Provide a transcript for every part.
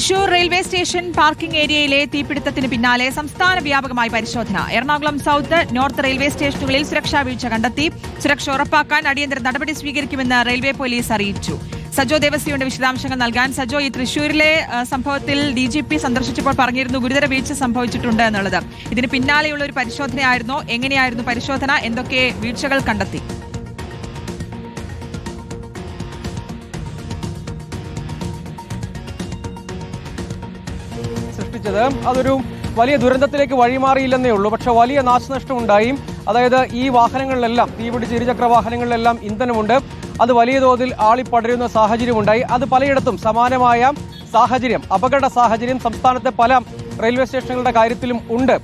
Thrissur railway station parking ഏരിയയിലെ തീപിടുത്തത്തിന് പിന്നാലെ സംസ്ഥാന വ്യാപകമായി പരിശോധന. എറണാകുളം സൌത്ത് നോർത്ത് റെയിൽവേ സ്റ്റേഷനുകളിൽ സുരക്ഷാ വീഴ്ച കണ്ടെത്തി. സുരക്ഷ ഉറപ്പാക്കാൻ അടിയന്തര നടപടി സ്വീകരിക്കുമെന്ന് റെയിൽവേ പോലീസ് അറിയിച്ചു. സജോ ദേവസ്യയുടെ വിശദാംശങ്ങൾ നൽകാൻ സജോ ഈ തൃശൂരിലെ സംഭവത്തിൽ ഡി ജി പി സന്ദർശിച്ചപ്പോൾ പറഞ്ഞിരുന്നു ഗുരുതര വീഴ്ച സംഭവിച്ചിട്ടുണ്ട് എന്നുള്ളത്. ഇതിന് പിന്നാലെയുള്ള ഒരു പരിശോധനയായിരുന്നോ. എങ്ങനെയായിരുന്നു പരിശോധന? എന്തൊക്കെ വീഴ്ചകൾ കണ്ടെത്തി? സൃഷ്ടിച്ചത് അതൊരു വലിയ ദുരന്തത്തിലേക്ക് വഴിമാറിയില്ലെന്നേ ഉള്ളൂ. പക്ഷേ വലിയ നാശനഷ്ടം ഉണ്ടായി അതായത് ഈ വാഹനങ്ങളിലെല്ലാം തീപിടിച്ച് ഇരുചക്ര വാഹനങ്ങളിലെല്ലാം ഇന്ധനമുണ്ട്. അത് വലിയ തോതിൽ ആളിപ്പടരുന്ന സാഹചര്യമുണ്ടായി. അത് പലയിടത്തും സമാനമായ സാഹചര്യം അപകട സാഹചര്യം സംസ്ഥാനത്തെ പല റെയിൽവേ സ്റ്റേഷനുകളുടെ കാര്യത്തിലും ഉണ്ട്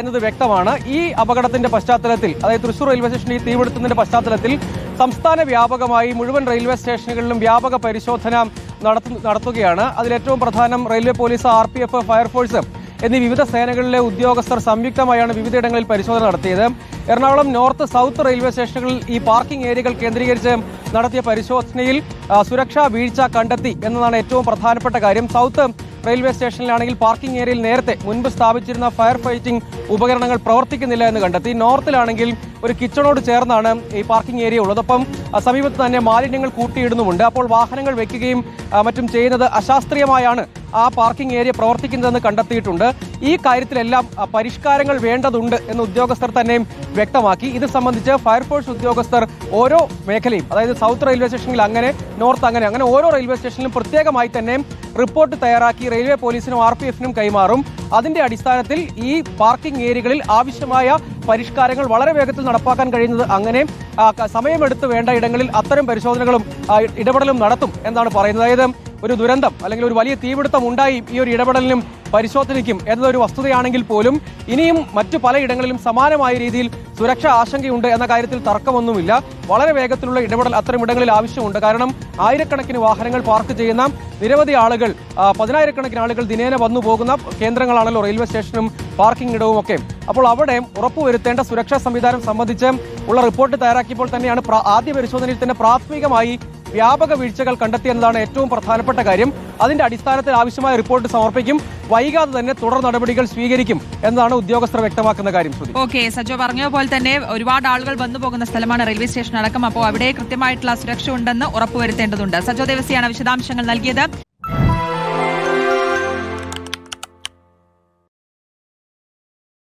എന്നത് വ്യക്തമാണ്. ഈ അപകടത്തിന്റെ പശ്ചാത്തലത്തിൽ അതായത് തൃശൂർ റെയിൽവേ സ്റ്റേഷനിൽ തീപിടുത്തത്തിന്റെ പശ്ചാത്തലത്തിൽ സംസ്ഥാന വ്യാപകമായി മുഴുവൻ റെയിൽവേ സ്റ്റേഷനുകളിലും വ്യാപക പരിശോധന നടത്തു നടത്തുകയാണ്. അതിലേറ്റവും പ്രധാനം railway police R P F fire force എന്നീ വിവിധ സേനകളിലെ ഉദ്യോഗസ്ഥർ സംയുക്തമായാണ് വിവിധയിടങ്ങളിൽ പരിശോധന നടത്തിയത്. എറണാകുളം നോർത്ത് സൗത്ത് റെയിൽവേ സ്റ്റേഷനുകളിൽ ഈ പാർക്കിംഗ് ഏരിയകൾ കേന്ദ്രീകരിച്ച് നടത്തിയ പരിശോധനയിൽ സുരക്ഷാ വീഴ്ച കണ്ടെത്തി എന്നതാണ് ഏറ്റവും പ്രധാനപ്പെട്ട കാര്യം. സൗത്ത് റെയിൽവേ സ്റ്റേഷനിലാണെങ്കിൽ പാർക്കിംഗ് ഏരിയയിൽ നേരത്തെ മുൻപ് സ്ഥാപിച്ചിരുന്ന ഫയർ ഫൈറ്റിംഗ് ഉപകരണങ്ങൾ പ്രവർത്തിക്കുന്നില്ല എന്ന് കണ്ടെത്തി. നോർത്തിലാണെങ്കിൽ ഒരു കിച്ചണോട് ചേർന്നാണ് ഈ പാർക്കിംഗ് ഏരിയ ഉള്ളത്. അപ്പം സമീപത്ത് തന്നെ മാലിന്യങ്ങൾ കൂട്ടിയിടുന്നുമുണ്ട്. അപ്പോൾ വാഹനങ്ങൾ വെക്കുകയും മറ്റും ചെയ്യുന്നത് അശാസ്ത്രീയമായാണ് ആ പാർക്കിംഗ് ഏരിയ പ്രവർത്തിക്കുന്നതെന്ന് കണ്ടെത്തിയിട്ടുണ്ട്. ഈ കാര്യത്തിലെല്ലാം പരിഷ്കാരങ്ങൾ വേണ്ടതുണ്ട് എന്ന് ഉദ്യോഗസ്ഥർ തന്നെയും വ്യക്തമാക്കി. ഇത് സംബന്ധിച്ച് ഫയർഫോഴ്സ് ഉദ്യോഗസ്ഥർ ഓരോ മേഖലയും അതായത് സൗത്ത് റെയിൽവേ സ്റ്റേഷനിൽ അങ്ങനെ നോർത്ത് അങ്ങനെ അങ്ങനെ ഓരോ റെയിൽവേ സ്റ്റേഷനിലും പ്രത്യേകമായി തന്നെ റിപ്പോർട്ട് തയ്യാറാക്കി റെയിൽവേ പോലീസിനും ആർ കൈമാറും. അതിന്റെ അടിസ്ഥാനത്തിൽ ഈ പാർക്കിംഗ് ഏരിയകളിൽ ആവശ്യമായ പരിഷ്കാരങ്ങൾ വളരെ വേഗത്തിൽ നടപ്പാക്കാൻ കഴിയുന്നത് അങ്ങനെ സമയമെടുത്ത് വേണ്ട ഇടങ്ങളിൽ അത്തരം പരിശോധനകളും ഇടപെടലും നടത്തും എന്നാണ് പറയുന്നത്. അതായത് ഒരു ദുരന്തം അല്ലെങ്കിൽ ഒരു വലിയ തീപിടുത്തം ഉണ്ടായി ഈ ഒരു ഇടപെടലിനും പരിശോധനയ്ക്കും എന്നതൊരു വസ്തുതയാണെങ്കിൽ പോലും ഇനിയും മറ്റു പലയിടങ്ങളിലും സമാനമായ രീതിയിൽ സുരക്ഷാ ആശങ്കയുണ്ട് എന്ന കാര്യത്തിൽ തർക്കമൊന്നുമില്ല. വളരെ വേഗത്തിലുള്ള ഇടപെടൽ അത്തരം ഇടങ്ങളിൽ ആവശ്യമുണ്ട്. കാരണം ആയിരക്കണക്കിന് വാഹനങ്ങൾ പാർക്ക് ചെയ്യുന്ന നിരവധി ആളുകൾ പതിനായിരക്കണക്കിന് ആളുകൾ ദിനേന വന്നു പോകുന്ന കേന്ദ്രങ്ങളാണല്ലോ റെയിൽവേ സ്റ്റേഷനും പാർക്കിംഗ് ഇടവും ഒക്കെ അപ്പോൾ അവിടെ ഉറപ്പുവരുത്തേണ്ട സുരക്ഷാ സംവിധാനം സംബന്ധിച്ച് ഉള്ള റിപ്പോർട്ട് തയ്യാറാക്കിയപ്പോൾ തന്നെയാണ് ആദ്യ പരിശോധനയിൽ തന്നെ പ്രാഥമികമായി വ്യാപക വീഴ്ചകൾ കണ്ടെത്തി എന്നതാണ് ഏറ്റവും പ്രധാനപ്പെട്ട കാര്യം. അതിന്റെ അടിസ്ഥാനത്തിൽ ആവശ്യമായ റിപ്പോർട്ട് സമർപ്പിക്കും. വൈകാതെ തന്നെ തുടർ നടപടികൾ സ്വീകരിക്കും എന്നാണ് ഉദ്യോഗസ്ഥർ വ്യക്തമാക്കുന്ന കാര്യം ഓക്കെ സജോ പറഞ്ഞ പോലെ തന്നെ ഒരുപാട് ആളുകൾ വന്നു പോകുന്ന സ്ഥലമാണ് റെയിൽവേ സ്റ്റേഷൻ അടക്കം അപ്പോൾ അവിടെ കൃത്യമായിട്ടുള്ള സുരക്ഷ ഉണ്ടെന്ന് ഉറപ്പുവരുത്തേണ്ടതുണ്ട്. സജോ ദേവസിയാണ് വിശദാംശങ്ങൾ നൽകിയത്.